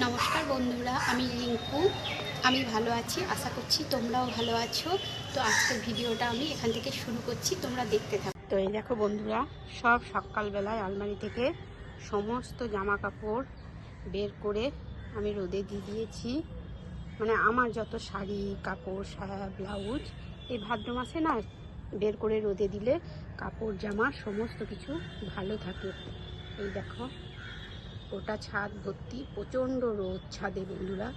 নমস্কার বন্ধুরা, আমি রিঙ্কু। আমি ভালো আছি, আশা করছি তোমরাও ভালো আছো। তো আজকের ভিডিওটা আমি এখান থেকে শুরু করছি, তোমরা দেখতে থাকো। তো এই দেখো বন্ধুরা, সব সকালবেলায় আলমারি থেকে সমস্ত জামা কাপড় বের করে আমি রোদে দিয়ে দিয়েছি। মানে আমার যত শাড়ি, কাপড়, সায়া, ব্লাউজ, এই ভাদ্র মাসে না বের করে রোদে দিলে কাপড়, জামা, সমস্ত কিছু ভালো থাকে। এই দেখো। ওটা ছাদ ভর্তি, প্রচণ্ড রোদ ছাদে বন্ধুরা।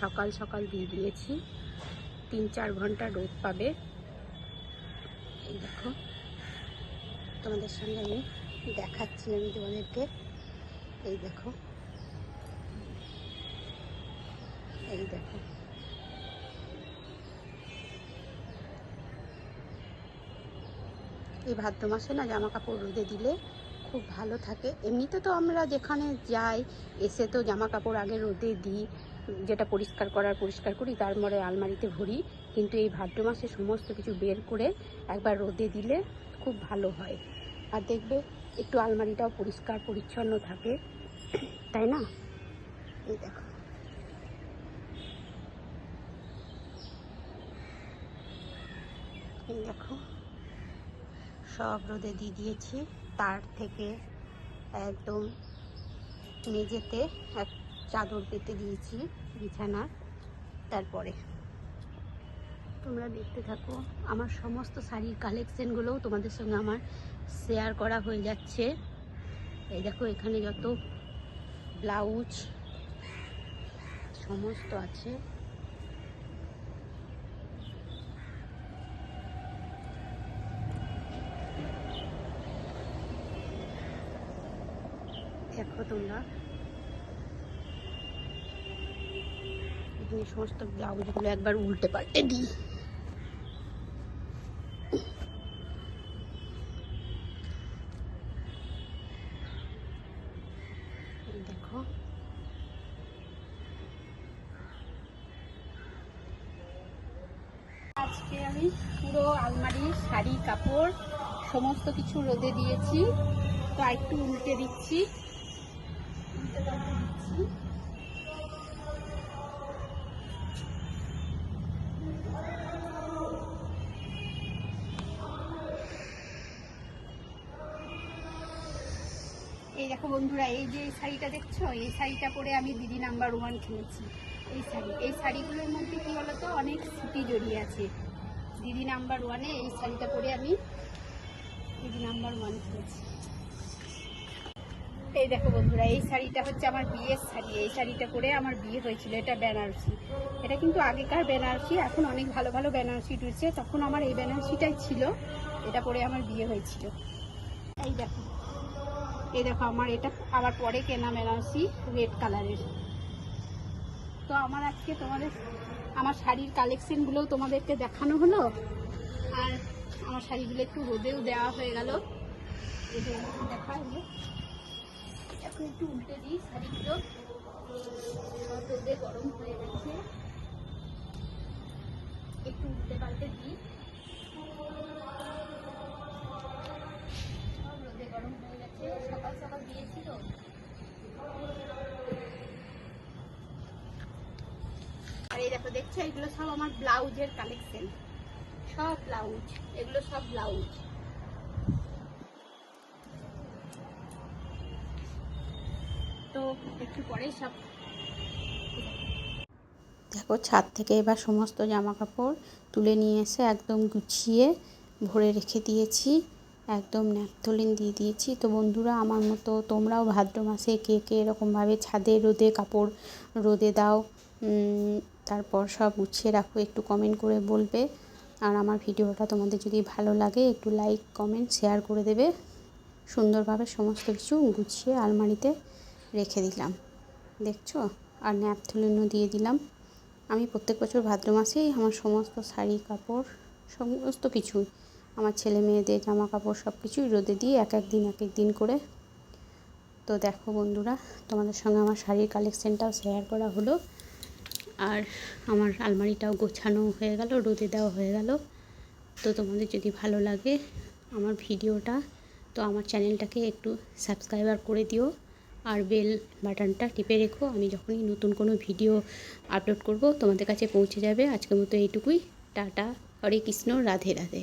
সকাল সকাল দিয়ে দিয়েছি। তিন চার ঘণ্টা রোদ পাবে। এই দেখো, তোমাদের সঙ্গে আমি দেখাচ্ছি আমি তোমাদেরকে। এই দেখো এই দেখো। এই ভাদ্র মাসে না জামা কাপড় রোদে দিলে খুব ভালো থাকে। এমনিতে তো আমরা যেখানে যাই, এসে তো জামা কাপড় আগে রোদে দিই, যেটা পরিষ্কার করার পরিষ্কার করি তারপরে আলমারিতে ভরি। কিন্তু এই ভাদ্র মাসে সমস্ত কিছু বের করে একবার রোদে দিলে খুব ভালো হয়। আর দেখবে একটু আলমারিটাও পরিষ্কার, পরিচ্ছন্ন থাকে। তাই না? দেখো। দেখো। সব রোদে দিয়ে দিয়েছি। তার থেকে একদম মেঝেতে এক চাদর পেতে দিয়েছি বিছানার তারপরে। তোমরা দেখতে থাকো, আমার সমস্ত শাড়ির কালেকশানগুলোও তোমাদের সঙ্গে আমার শেয়ার করা হয়ে যাচ্ছে। এই দেখো, এখানে যত ব্লাউজ সমস্ত আছে। দেখো তোমরা। সমস্ত ব্লাউজগুলো একবার উল্টে পাল্টে দিই। দেখো। আজকে আমি পুরো আলমারি, শাড়ি, কাপড়, সমস্ত কিছু রোদে দিয়েছি। তো একটু উল্টে দিচ্ছি। এই দেখো বন্ধুরা, এই যে এই শাড়িটা দেখছ? এই শাড়িটা পরে আমি দিদি নাম্বার ওয়ান খেলেছি এই শাড়ি, এই শাড়িগুলোর মধ্যে কি বলতো? অনেক স্মৃতি জড়িয়ে আছে। দিদি নাম্বার ওয়ানে এই শাড়িটা পরে আমি দিদি নাম্বার ওয়ান খেলেছি এই দেখো বন্ধুরা, এই শাড়িটা হচ্ছে আমার বিয়ের শাড়ি। এই শাড়িটা পরে আমার বিয়ে হয়েছিল, এটা বেনারসি। এটা কিন্তু আগেকার বেনারসি, এখন অনেক ভালো ভালো বেনারসি উঠেছে তখন আমার এই বেনারসিটাই ছিল, এটা পরে আমার বিয়ে হয়েছিল। এই দেখো এই দেখো আমার, এটা আবার পরে কেনা বেনারসি রেড কালারের তো আমার আজকে তোমাদের, আমার শাড়ির কালেকশনগুলোও তোমাদেরকে দেখানো হলো, আর আমার শাড়িগুলো একটু রোদেও দেওয়া হয়ে গেল। যে দেখা হলো একটু উল্টে দিই শাড়িগুলো রোদে গরম হয়ে গেছে। একটু উল্টে পাল্টে দিই। রোদে গরম হয়ে গেছে। সকাল সকাল আর দেখছ? এগুলো সব আমার ব্লাউজের কালেকশন সব ব্লাউজ। এগুলো সব ব্লাউজ। একটু পরেই সব দেখো, ছাদ থেকে এবার সমস্ত জামা কাপড় তুলে নিয়ে এসে একদম গুছিয়ে ভরে রেখে দিয়েছি। একদম ন্যাপথলিন দিয়ে দিয়েছি। তো বন্ধুরা, আমার মতো তোমরাও ভাদ্র মাসে কে কে এরকমভাবে ছাদে রোদে কাপড় রোদে দাও তারপর সব গুছিয়ে রাখো, একটু কমেন্ট করে বলবে। আর আমার ভিডিওটা তোমাদের যদি ভালো লাগে, একটু লাইক কমেন্ট শেয়ার করে দেবে। সুন্দরভাবে সমস্ত কিছু গুছিয়ে আলমারিতে রেখে দিলাম। দেখছ? আর ন্যাপথলিনও দিয়ে দিলাম। আমি প্রত্যেক বছর ভাদ্র মাসেই আমার সমস্ত শাড়ি, কাপড়, সমস্ত কিছুই আমার ছেলে মেয়েদের জামা কাপড় সব কিছুই রোদে দিয়ে এক এক দিন, এক এক দিন করে। তো দেখো বন্ধুরা, তোমাদের সঙ্গে আমার শাড়ির কালেকশানটাও শেয়ার করা হলো। আর আমার আলমারিটাও গোছানো হয়ে গেল, রোদে দেওয়া হয়ে গেল। তো তোমাদের যদি ভালো লাগে আমার ভিডিওটা, তো আমার চ্যানেলটাকে একটু সাবস্ক্রাইবার করে দিও। আর বেল বাটনটা টিপে রেখো। আমি যখনই নতুন কোনো ভিডিও আপলোড করব, তোমাদের কাছে পৌঁছে যাবে। আজকের মতো এইটুকুই। টাটা, হরে কৃষ্ণ, রাধে রাধে।